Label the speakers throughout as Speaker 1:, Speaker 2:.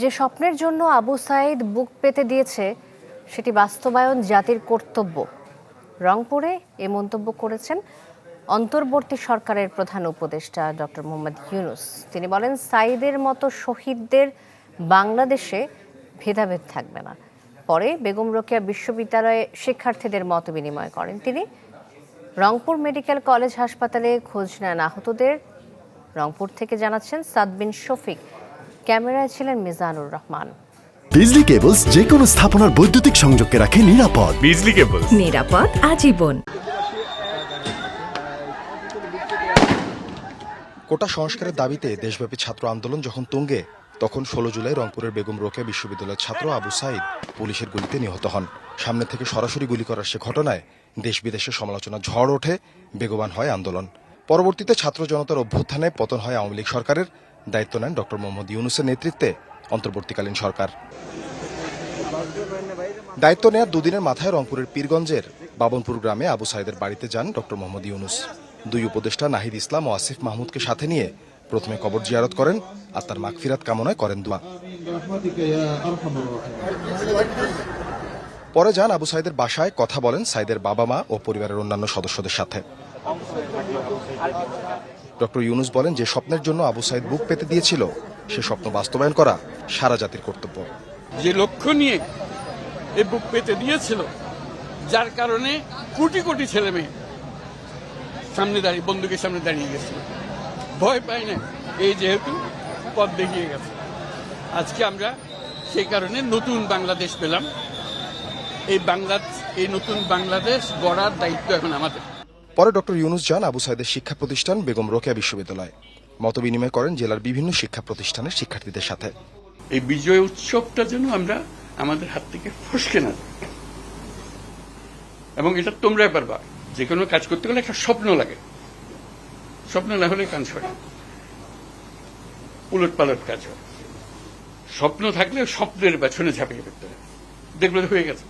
Speaker 1: যে স্বপ্নের জন্য আবু সাইদ বুক পেতে দিয়েছে সেটি বাস্তবায়ন জাতির কর্তব্য রংপুরে এ মন্তব্য করেছেন অন্তর্বর্তী সরকারের প্রধান উপদেষ্টা ডক্টর মোহাম্মদ ইউনুস তিনি বলেন সাইদের মতো শহীদদের বাংলাদেশে ভেদাভেদ থাকবে না পরে বেগম রোকেয়া বিশ্ববিদ্যালয়ে শিক্ষার্থীদের মত বিনিময় করেন তিনি রংপুর মেডিকেল কলেজ হাসপাতালে খোঁজ নেন আহতদের রংপুর থেকে জানাচ্ছেন সাদবিন শফিক ক্যামেরায় ছিলেন মিজানুর রহমান
Speaker 2: বিজলি কেবলস যে কোনো স্থাপনার বৈদ্যুতিক সংযোগকে রাখে নিরাপদ
Speaker 3: বিজলি কেবলস
Speaker 4: নিরাপদ আজীবন
Speaker 5: কোটা সংস্কারের দাবিতে দেশব্যাপী ছাত্র আন্দোলন যখন তুঙ্গে তখন ষোলো জুলাই রংপুরের বেগম রোকে বিশ্ববিদ্যালয়ের ছাত্র আবু সাইদ পুলিশের গুলিতে নিহত হন সামনে থেকে সরাসরি গুলি করার সে ঘটনায় দেশ বিদেশে সমালোচনা ঝড় ওঠে বেগবান হয় আন্দোলন পরবর্তীতে ছাত্র জনতার অভ্যুত্থানে পতন হয় আওয়ামী লীগ সরকারের দায়িত্ব নেন ড মোহাম্মদ ইউনুসের নেতৃত্বে অন্তর্বর্তীকালীন সরকার দায়িত্ব নেওয়ার দুদিনের মাথায় রংপুরের পীরগঞ্জের বাবনপুর গ্রামে আবু সাইদের বাড়িতে যান ড মোহাম্মদ ইউনুস দুই উপদেষ্টা নাহিদ ইসলাম ও আসিফ মাহমুদকে সাথে নিয়ে প্রথমে কবর জিয়ারত করেন আর তার মাগফিরাত কামনায় করেন দোয়া পরে যান আবু সাইদের বাসায় কথা বলেন সাইদের বাবা মা ও পরিবারের অন্যান্য সদস্যদের সাথে ডক্টর ইউনুস বলেন যে স্বপ্নের জন্য আবু সাইদ বুক পেতে দিয়েছিল সে স্বপ্ন বাস্তবায়ন করা সারা জাতির কর্তব্য
Speaker 6: যে লক্ষ্য নিয়ে এ বুক পেতে দিয়েছিল যার কারণে কোটি কোটি ছেলে মেয়ে সামনে দাঁড়িয়ে বন্দুকের সামনে দাঁড়িয়ে গেছে ভয় পাই না এই যেহেতু পথ দেখিয়ে গেছে আজকে আমরা সেই কারণে নতুন বাংলাদেশ পেলাম এই বাংলা এই নতুন বাংলাদেশ গড়ার দায়িত্ব এখন আমাদের
Speaker 5: পরে ডক্টর ইউনুস যান আবু সাইদের শিক্ষা প্রতিষ্ঠান বেগম রোকেয়া বিশ্ববিদ্যালয়ে মত বিনিময় করেন জেলার বিভিন্ন শিক্ষা প্রতিষ্ঠানের শিক্ষার্থীদের সাথে
Speaker 6: এই বিজয় উৎসবটা যেন আমরা আমাদের হাত থেকে ফসকে না এবং এটা তোমরা পারবা যে কোনো কাজ করতে গেলে একটা স্বপ্ন লাগে স্বপ্ন না হলে কাজ হয় উলট পালট কাজ হয় স্বপ্ন থাকলে স্বপ্নের পেছনে ঝাঁপিয়ে পড়তে হয় দেখবে হয়ে গেছে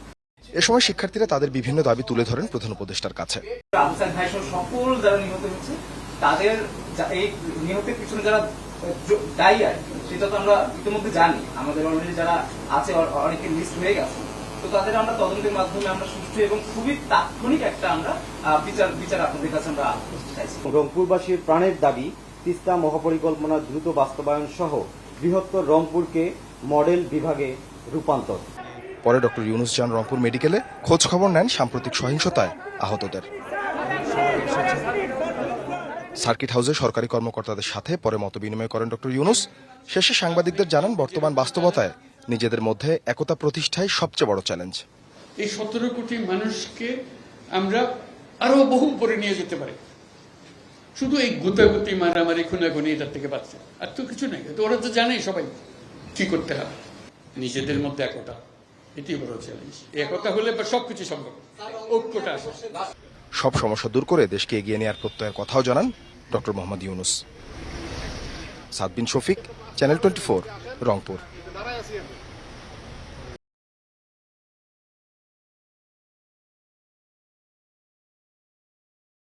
Speaker 5: এ সময় শিক্ষার্থীরা তাদের বিভিন্ন দাবি তুলে ধরেন প্রধান উপদেষ্টার কাছে
Speaker 7: যারা তদন্তের মাধ্যমে আমরা এবং খুবই তাৎক্ষণিক একটা আমরা বিচার বিচার আপনাদের কাছে আমরা
Speaker 8: রংপুরবাসীর প্রাণের দাবি তিস্তা মহাপরিকল্পনা দ্রুত বাস্তবায়ন সহ বৃহত্তর রংপুরকে মডেল বিভাগে রূপান্তর
Speaker 5: পরে ডক্টর ইউনুস যান রংপুর মেডিকেলে খোঁজ খবর নেন সাম্প্রতিক সহিংসতায় আহতদের সার্কিট হাউসে সরকারি কর্মকর্তাদের সাথে পরে মত বিনিময় করেন ডক্টর ইউনুস শেষে সাংবাদিকদের জানান বর্তমান বাস্তবতায় নিজেদের মধ্যে একতা প্রতিষ্ঠায় সবচেয়ে বড় চ্যালেঞ্জ
Speaker 6: এই সতেরো কোটি মানুষকে আমরা আরো বহু করে নিয়ে যেতে পারি শুধু এই গুতাগুতি মারামারি খুনাখুনি এটার থেকে বাঁচছে আর তো কিছু নাই ওরা তো জানে সবাই কি করতে হবে নিজেদের মধ্যে একতা বড় চ্যালেঞ্জ একতা হলে সব সম্ভব ঐক্যটা আসে
Speaker 5: সব সমস্যা দূর করে দেশকে এগিয়ে নেওয়ার প্রত্যয়ের কথাও জানান doctor Mohammad Yunus Sadbin Shafiq channel twenty Rangpur